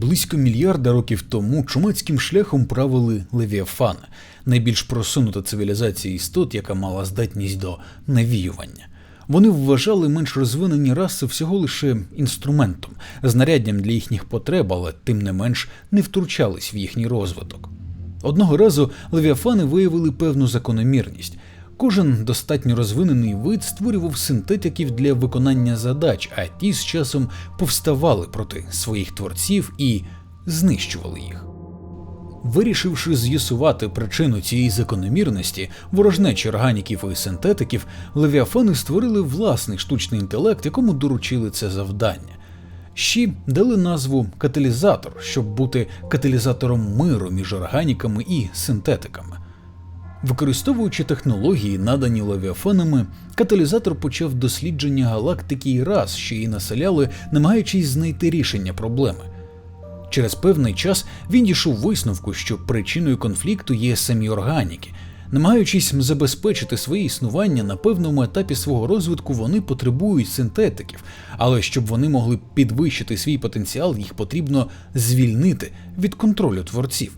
Близько мільярда років тому чумацьким шляхом правили левіафани, найбільш просунута цивілізація істот, яка мала здатність до навіювання. Вони вважали менш розвинені раси всього лише інструментом, знаряддям для їхніх потреб, але тим не менш не втручались в їхній розвиток. Одного разу левіафани виявили певну закономірність. Кожен достатньо розвинений вид створював синтетиків для виконання задач, а ті з часом повставали проти своїх творців і знищували їх. Вирішивши з'ясувати причину цієї закономірності, ворожнечі органіків і синтетиків, левіафани створили власний штучний інтелект, якому доручили це завдання. Щі дали назву каталізатор, щоб бути каталізатором миру між органіками і синтетиками. Використовуючи технології, надані левіафанами, каталізатор почав дослідження галактики і рас, що її населяли, намагаючись знайти рішення проблеми. Через певний час він дійшов висновку, що причиною конфлікту є самі органіки. Намагаючись забезпечити своє існування на певному етапі свого розвитку, вони потребують синтетиків, але щоб вони могли підвищити свій потенціал, їх потрібно звільнити від контролю творців.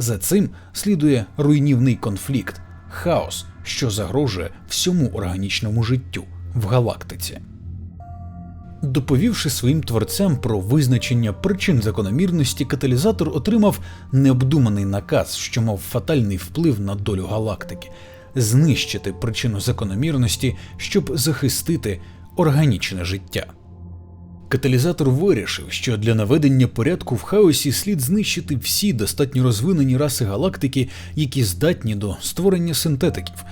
За цим слідує руйнівний конфлікт, хаос, що загрожує всьому органічному життю в галактиці. Доповівши своїм творцям про визначення причин закономірності, каталізатор отримав необдуманий наказ, що мав фатальний вплив на долю галактики знищити причину закономірності, щоб захистити органічне життя. Каталізатор вирішив, що для наведення порядку в хаосі слід знищити всі достатньо розвинені раси галактики, які здатні до створення синтетиків.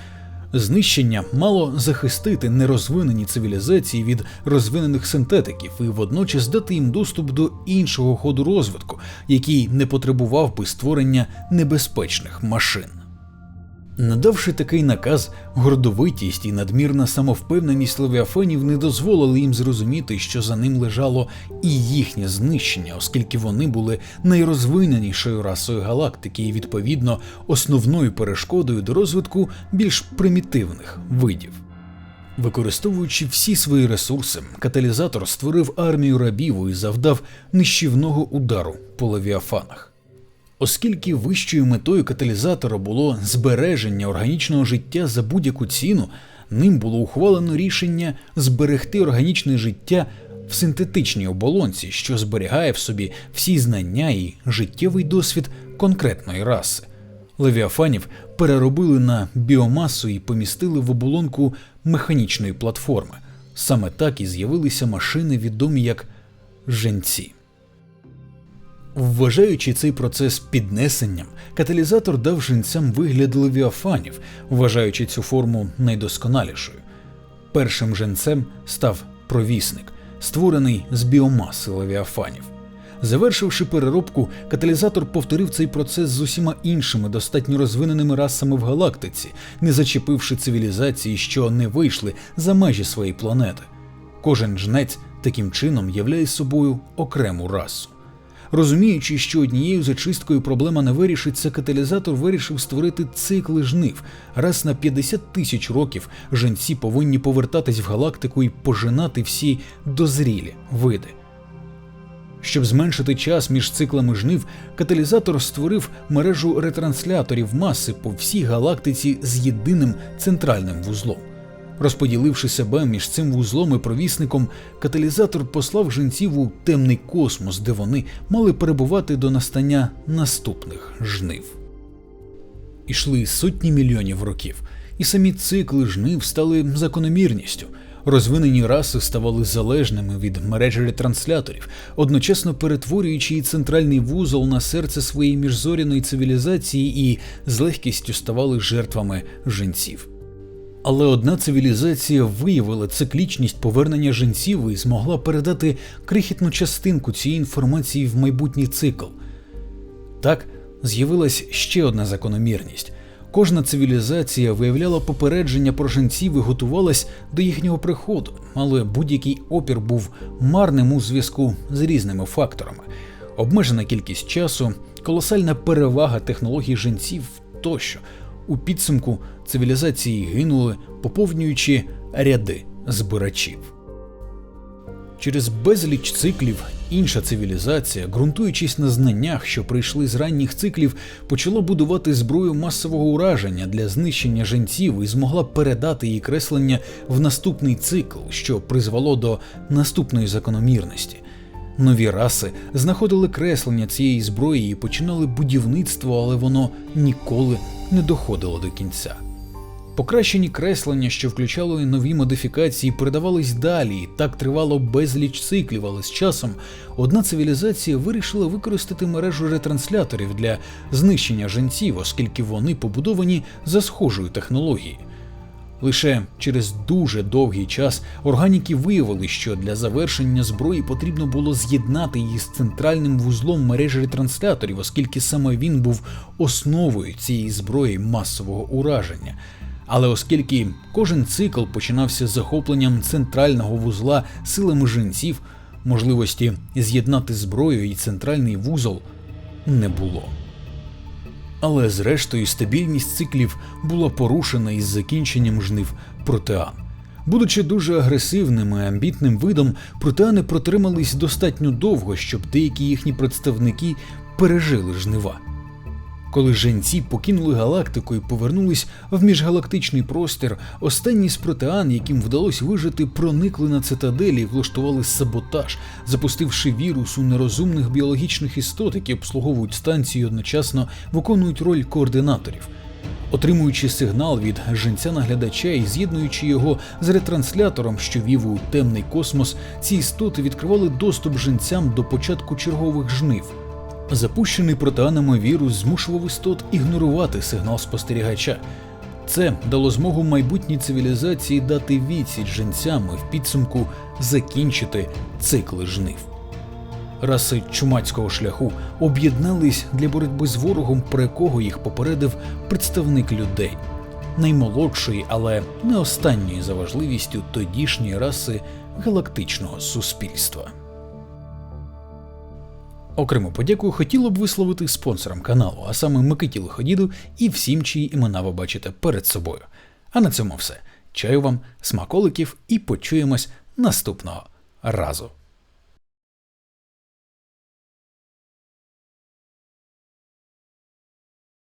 Знищення мало захистити нерозвинені цивілізації від розвинених синтетиків і водночас дати їм доступ до іншого ходу розвитку, який не потребував би створення небезпечних машин. Надавши такий наказ, гордовитість і надмірна самовпевненість левіафанів не дозволили їм зрозуміти, що за ним лежало і їхнє знищення, оскільки вони були найрозвиненішою расою галактики і, відповідно, основною перешкодою до розвитку більш примітивних видів. Використовуючи всі свої ресурси, каталізатор створив армію рабів і завдав нищівного удару по левіафанах. Оскільки вищою метою каталізатора було збереження органічного життя за будь-яку ціну, ним було ухвалено рішення зберегти органічне життя в синтетичній оболонці, що зберігає в собі всі знання і життєвий досвід конкретної раси. Левіафанів переробили на біомасу і помістили в оболонку механічної платформи. Саме так і з'явилися машини, відомі як женці. Вважаючи цей процес піднесенням, каталізатор дав жінцям вигляд левіафанів, вважаючи цю форму найдосконалішою. Першим женцем став провісник, створений з біомаси левіафанів. Завершивши переробку, каталізатор повторив цей процес з усіма іншими достатньо розвиненими расами в галактиці, не зачепивши цивілізації, що не вийшли за межі своєї планети. Кожен жнець таким чином являє собою окрему расу. Розуміючи, що однією зачисткою проблема не вирішиться, каталізатор вирішив створити цикли жнив. Раз на 50 тисяч років женці повинні повертатись в галактику і пожинати всі дозрілі види. Щоб зменшити час між циклами жнив, каталізатор створив мережу ретрансляторів маси по всій галактиці з єдиним центральним вузлом. Розподіливши себе між цим вузлом і провісником, каталізатор послав жінців у темний космос, де вони мали перебувати до настання наступних жнив. Ішли сотні мільйонів років, і самі цикли жнив стали закономірністю. Розвинені раси ставали залежними від мережі ретрансляторів, одночасно перетворюючи і центральний вузол на серце своєї міжзоряної цивілізації і з легкістю ставали жертвами жінців. Але одна цивілізація виявила циклічність повернення жінців і змогла передати крихітну частинку цієї інформації в майбутній цикл. Так з'явилась ще одна закономірність. Кожна цивілізація виявляла попередження про жінців і готувалась до їхнього приходу, але будь-який опір був марним у зв'язку з різними факторами. Обмежена кількість часу, колосальна перевага технологій жінців тощо. У підсумку цивілізації гинули, поповнюючи ряди збирачів. Через безліч циклів Інша цивілізація, ґрунтуючись на знаннях, що прийшли з ранніх циклів, почала будувати зброю масового ураження для знищення женців і змогла передати її креслення в наступний цикл, що призвело до наступної закономірності. Нові раси знаходили креслення цієї зброї і починали будівництво, але воно ніколи не доходило до кінця. Покращені креслення, що включали нові модифікації, передавались далі, і так тривало безліч циклів, але з часом одна цивілізація вирішила використати мережу ретрансляторів для знищення женців, оскільки вони побудовані за схожою технологією. Лише через дуже довгий час органіки виявили, що для завершення зброї потрібно було з'єднати її з центральним вузлом мережі ретрансляторів, оскільки саме він був основою цієї зброї масового ураження. Але оскільки кожен цикл починався з захопленням центрального вузла силами жінців, можливості з'єднати зброю і центральний вузол не було. Але зрештою стабільність циклів була порушена із закінченням жнив протеан. Будучи дуже агресивним і амбітним видом, протеани протримались достатньо довго, щоб деякі їхні представники пережили жнива. Коли женці покинули галактику і повернулись в міжгалактичний простір, останні з протеан, яким вдалося вижити, проникли на цитаделі і влаштували саботаж, запустивши вірус у нерозумних біологічних істот, які обслуговують станцію і одночасно виконують роль координаторів. Отримуючи сигнал від женця наглядача і з'єднуючи його з ретранслятором, що вів у темний космос, ці істоти відкривали доступ женцям до початку чергових жнив. Запущений протеанами вірус змушував істот ігнорувати сигнал спостерігача. Це дало змогу майбутній цивілізації дати відсіч женцям і в підсумку закінчити цикли жнив. Раси чумацького шляху об'єднались для боротьби з ворогом, про якого їх попередив представник людей, наймолодшої, але не останньої за важливістю тодішньої раси галактичного суспільства. Окрему подяку хотіло б висловити спонсорам каналу, а саме Микиті Лиходіду і всім, чиї імена ви бачите перед собою. А на цьому все. Чаю вам, смаколиків і почуємось наступного разу.